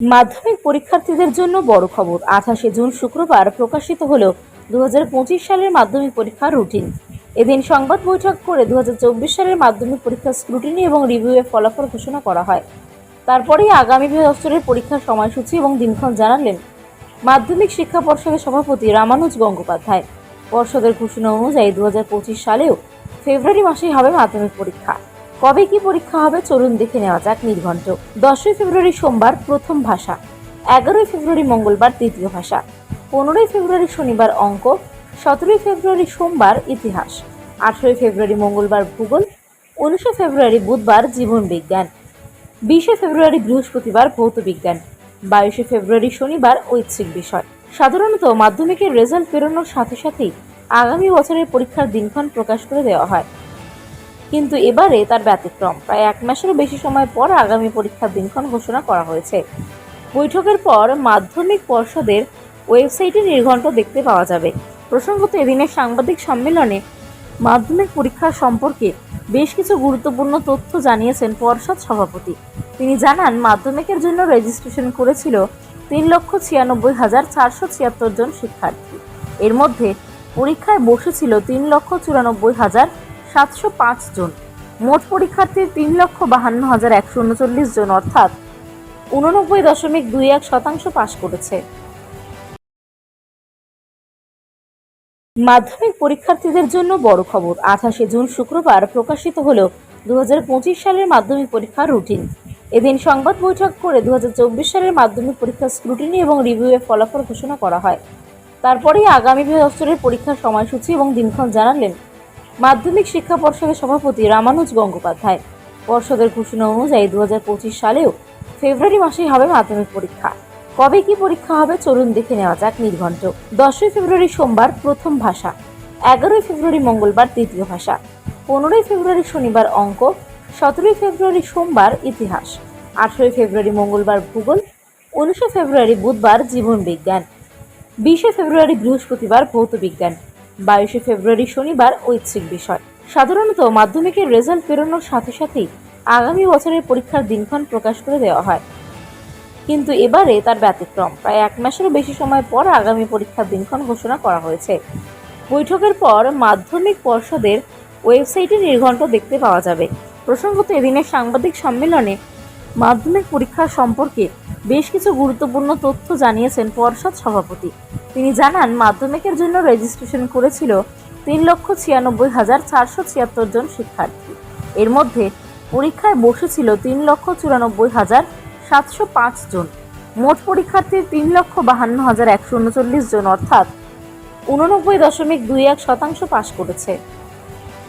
মাধ্যমিক পরীক্ষার্থীদের জন্য বড় খবর। আঠাশে জুন শুক্রবার প্রকাশিত হল দু হাজার পঁচিশ সালের মাধ্যমিক পরীক্ষার রুটিন। এদিন সংবাদ বৈঠক করে দু হাজার চব্বিশ সালের মাধ্যমিক পরীক্ষার স্ক্রুটিনি এবং রিভিউয়ের ফলাফল ঘোষণা করা হয়। তারপরেই আগামী বছরের পরীক্ষার সময়সূচি এবং দিনক্ষণ জানালেন মাধ্যমিক শিক্ষা পর্ষদের সভাপতি রামানুজ গঙ্গোপাধ্যায়। পর্ষদের ঘোষণা অনুযায়ী দু হাজার পঁচিশ সালেও ফেব্রুয়ারি মাসেই হবে মাধ্যমিক পরীক্ষা। কবে কি পরীক্ষা হবে চলুন দেখে নেওয়া যাক নির্ঘণ্ট। দশই ফেব্রুয়ারি সোমবার প্রথম ভাষা, এগারোই ফেব্রুয়ারি মঙ্গলবার দ্বিতীয় ভাষা, পনেরোই ফেব্রুয়ারি শনিবার অঙ্ক, সতেরোই ফেব্রুয়ারি সোমবার ইতিহাস, আঠেরোই ফেব্রুয়ারি মঙ্গলবার ভূগোল, উনিশে ফেব্রুয়ারি বুধবার জীবন বিজ্ঞান, বিশে ফেব্রুয়ারি বৃহস্পতিবার ভৌত বিজ্ঞান, বাইশে ফেব্রুয়ারি শনিবার ঐচ্ছিক বিষয়। সাধারণত মাধ্যমিকের রেজাল্ট বেরোনোর সাথে সাথেই আগামী বছরের পরীক্ষার দিনক্ষণ প্রকাশ করে দেওয়া হয়। কিন্তু এবারে তার ব্যতিক্রম। প্রায় এক মাসেরও বেশি সময় পর আগামী পরীক্ষার দিনক্ষণ ঘোষণা করা হয়েছে। বৈঠকের পর মাধ্যমিক পর্ষদের ওয়েবসাইটে নির্ঘণ্ট দেখতে পাওয়া যাবে। প্রসঙ্গত এদিনের সাংবাদিক সম্মেলনে মাধ্যমিক পরীক্ষা সম্পর্কে বেশ কিছু গুরুত্বপূর্ণ তথ্য জানিয়েছেন পর্ষদ সভাপতি। তিনি জানান, মাধ্যমিকের জন্য রেজিস্ট্রেশন করেছিল তিন লক্ষ ছিয়ানব্বই হাজার চারশো ছিয়াত্তর জন শিক্ষার্থী। এর মধ্যে পরীক্ষায় বসেছিল তিন লক্ষ চুরানব্বই হাজার সাতশো পাঁচ জন। মোট পরীক্ষার্থীর তিন লক্ষ বাহান্ন হাজার একশো উনচল্লিশ জন, অর্থাৎ উননব্বই দশমিক দুই এক শতাংশ পাশ করেছে। মাধ্যমিক পরীক্ষার্থীদের জন্য বড় খবর। আঠাশে জুন শুক্রবার প্রকাশিত হল দু হাজার পঁচিশ সালের মাধ্যমিক পরীক্ষার রুটিন। এদিন সংবাদ বৈঠক করে দু হাজার চব্বিশ সালের মাধ্যমিক পরীক্ষার স্ক্রুটিনি এবং রিভিউয়ের ফলাফল ঘোষণা করা হয়। তারপরেই আগামী বছরের পরীক্ষার সময়সূচি এবং দিনক্ষণ জানালেন মাধ্যমিক শিক্ষা পর্ষদের সভাপতি রামানুজ গঙ্গোপাধ্যায়। পর্ষদের ঘোষণা অনুযায়ী দু হাজার পঁচিশ সালেও ফেব্রুয়ারি মাসেই হবে মাধ্যমিক পরীক্ষা। কবে কি পরীক্ষা হবে চলুন দেখে নেওয়া যাক নির্ঘণ্ট। দশই ফেব্রুয়ারি সোমবার প্রথম ভাষা, এগারোই ফেব্রুয়ারি মঙ্গলবার দ্বিতীয় ভাষা, পনেরোই ফেব্রুয়ারি শনিবার অঙ্ক, সতেরোই ফেব্রুয়ারি সোমবার ইতিহাস, আঠেরোই ফেব্রুয়ারি মঙ্গলবার ভূগোল, উনিশে ফেব্রুয়ারি বুধবার জীবন বিজ্ঞান, বিশে ফেব্রুয়ারি বৃহস্পতিবার ভৌত বিজ্ঞান। বাইশে ফেব্রুয়ারি শনিবার ঐচ্ছিক বিষয়। সাধারণত মাধ্যমিকের রেজাল্ট বেরোনোর সাথে সাথেই আগামী বছরের পরীক্ষার দিনক্ষণ প্রকাশ করে দেওয়া হয়। কিন্তু এবারে তার ব্যতিক্রম। প্রায় এক মাসেরও বেশি সময় পর আগামী পরীক্ষার দিনক্ষণ ঘোষণা করা হয়েছে। বৈঠকের পর মাধ্যমিক পর্ষদের ওয়েবসাইটে নির্ঘণ্ট দেখতে পাওয়া যাবে। প্রসঙ্গত এদিনের সাংবাদিক সম্মেলনে মাধ্যমিক পরীক্ষা সম্পর্কে বেশ কিছু গুরুত্বপূর্ণ তথ্য জানিয়েছেন পর্ষদ সভাপতি। তিনি জানান, মাধ্যমিকের জন্য রেজিস্ট্রেশন করেছিল তিন লক্ষ ছিয়ানব্বই হাজার চারশো ছিয়াত্তর জন শিক্ষার্থী। এর মধ্যে পরীক্ষায় বসেছিল তিন লক্ষ চুরানব্বই হাজার সাতশো পাঁচ জন। মোট পরীক্ষার্থীর তিন লক্ষ বাহান্ন হাজার একশো উনচল্লিশ জন, অর্থাৎ উননব্বই দশমিক দুই এক শতাংশ পাশ করেছে।